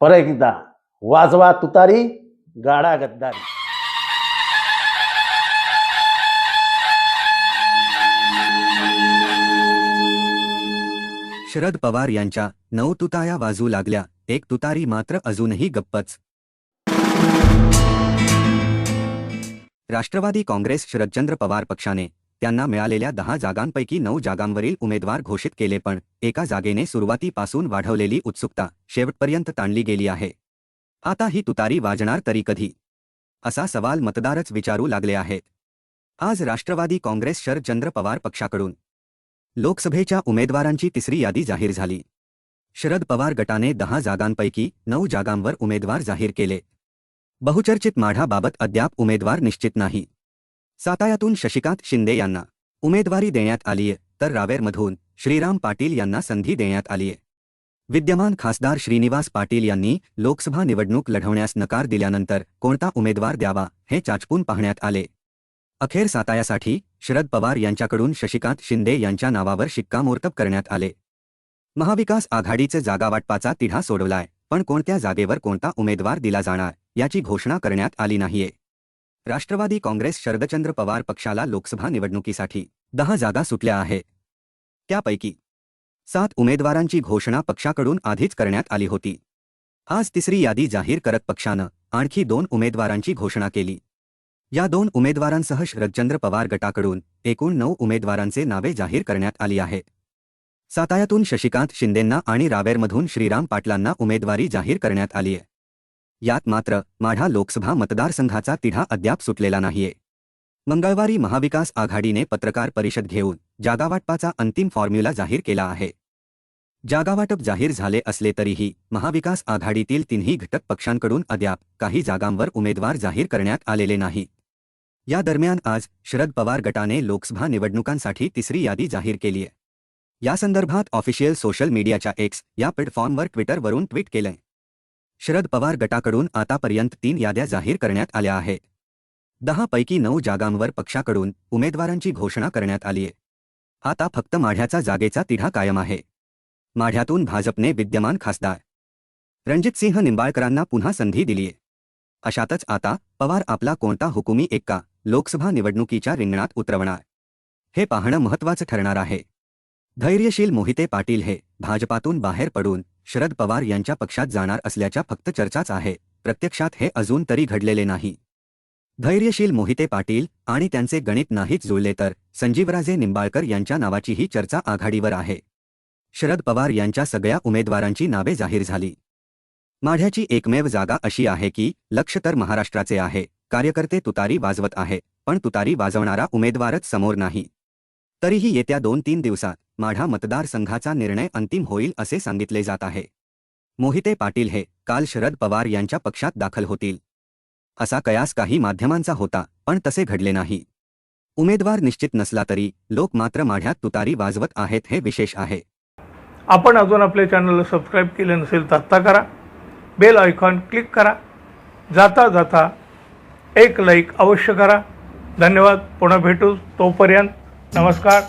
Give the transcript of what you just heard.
पर एकदा वाजवा तुतारी गाडा गद्दारी. शरद पवार यांच्या नऊ तुताया वाजू लागल्या एक तुतारी मात्र अजूनही गप्पच. राष्ट्रवादी काँग्रेस शरदचंद्र पवार पक्षाने त्यांना मिळालेल्या दहा जागांपैकी नऊ जागांवरील उमेदवार घोषित केले पण एका जागेने सुरुवातीपासून वाढवलेली उत्सुकता शेवटपर्यंत ताणली गेली आहे. आता ही तुतारी वाजणार तरी कधी? असा सवाल मतदारच विचारू लागले आहेत. आज राष्ट्रवादी काँग्रेस शरदचंद्र पवार पक्षाकडून. लोकसभेच्या उमेदवारांची तिसरी यादी जाहीर झाली. शरद पवार गटाने दहा जागांपैकी नऊ जागांवर उमेदवार जाहीर केले. बहुचर्चित माढाबाबत अद्याप उमेदवार निश्चित नाही. सातायातून शशिकांत शिंदे यांना उमेदवारी देण्यात आलीय तर रावेरमधून श्रीराम पाटील यांना संधी देण्यात आलीय विद्यमान खासदार श्रीनिवास पाटील यांनी लोकसभा निवडणूक लढवण्यास नकार दिल्यानंतर कोणता उमेदवार द्यावा हे चाचपून पाहण्यात आले. अखेर सातायासाठी शरद पवार यांच्याकडून शशिकांत शिंदे यांच्या नावावर शिक्कामोर्तब करण्यात आले. महाविकास आघाडीचे जागावाटपाचा तिढा सोडवलाय पण कोणत्या जागेवर कोणता उमेदवार दिला जाणार याची घोषणा करण्यात आली नाहीये. राष्ट्रवादी काँग्रेस शरदचंद्र पवार पक्षाला लोकसभा निवडणुकीसाठी दहा जागा सुटल्या आहेत त्यापैकी सात उमेदवारांची घोषणा पक्षाकडून आधीच करण्यात आली होती. आज तिसरी यादी जाहीर करत पक्षानं आणखी दोन उमेदवारांची घोषणा केली. या दोन उमेदवारांसह शरदचंद्र पवार गटाकडून एकूण नऊ उमेदवारांचे नावे जाहीर करण्यात आली आहेत सातायातून शशिकांत शिंदेंना आणि रावेरमधून श्रीराम पाटलांना उमेदवारी जाहीर करण्यात आलीय. यात मात्र माढा लोकसभा मतदारसंघाचा तिढा अद्याप सुटलेला नाहीये. मंगळवारी महाविकास आघाडीने पत्रकार परिषद घेऊन जागावाटपाचा अंतिम फॉर्म्युला जाहीर केला आहे. जागावाटप जाहीर झाले असले तरीही महाविकास आघाडीतील तिन्ही घटक पक्षांकडून अद्याप काही जागांवर उमेदवार जाहीर करण्यात आलेले नाही या दरम्यान आज शरद पवार गटाने लोकसभा निवडणुकांसाठी तिसरी यादी जाहीर केलीय. या संदर्भात ऑफिशियल सोशल मीडियाच्या एक्स या प्लॅटफॉर्मवर ट्विटरवरून ट्विट केलंय. शरद पवार गटाकडून आतापर्यंत तीन याद्या जाहीर करण्यात आल्या आहेत. दहापैकी नऊ जागांवर पक्षाकडून उमेदवारांची घोषणा करण्यात आलीय आता फक्त माढ्याचा जागेचा तिढा कायम आहे. माढ्यातून भाजपने विद्यमान खासदार रणजितसिंह निंबाळकरांना पुन्हा संधी दिलीय अशातच आता पवार आपला कोणता हुकुमी एक्का लोकसभा निवडणुकीच्या रिंगणात उतरवणार? हे पाहणं महत्त्वाचं ठरणार आहे. धैर्यशील मोहिते पाटील हे भाजपातून बाहेर पडून शरद पवार यांच्या पक्षात जाणार असल्याच्या फक्त चर्चाच आहे. प्रत्यक्षात हे अजून तरी घडलेले नाही. धैर्यशील मोहिते पाटील आणि त्यांचे गणित नाहीच जुळले तर संजीवराजे निंबाळकर यांच्या नावाचीही चर्चा आघाडीवर आहे. शरद पवार यांच्या सगळ्या उमेदवारांची नावे जाहीर झाली. माढ्याची एकमेव जागा अशी आहे की लक्ष तर महाराष्ट्राचे आहे कार्यकर्ते तुतारी वाजवत आहे पण तुतारी वाजवणारा उमेदवारच समोर नाही. तरीही येत्या दोन तीन दिवसात माढा मतदारसंघाचा निर्णय अंतिम होईल असे सांगितले जात आहे. मोहिते पाटील हे काल शरद पवार यांच्या पक्षात दाखल होतील. असा कयास काही माध्यमांचा होता पण तसे घडले नाही. उमेदवार निश्चित नसला तरी लोक मात्र माढ्यात तुतारी वाजवत आहेत हे विशेष आहे. आपण अजून आपल्या चॅनलला सबस्क्राईब केले नसेल तर आत्ता करा. बेल आयकॉन क्लिक करा. जाता जाता एक लाईक अवश्य करा. धन्यवाद. पुन्हा भेटू तोपर्यंत. नमस्कार.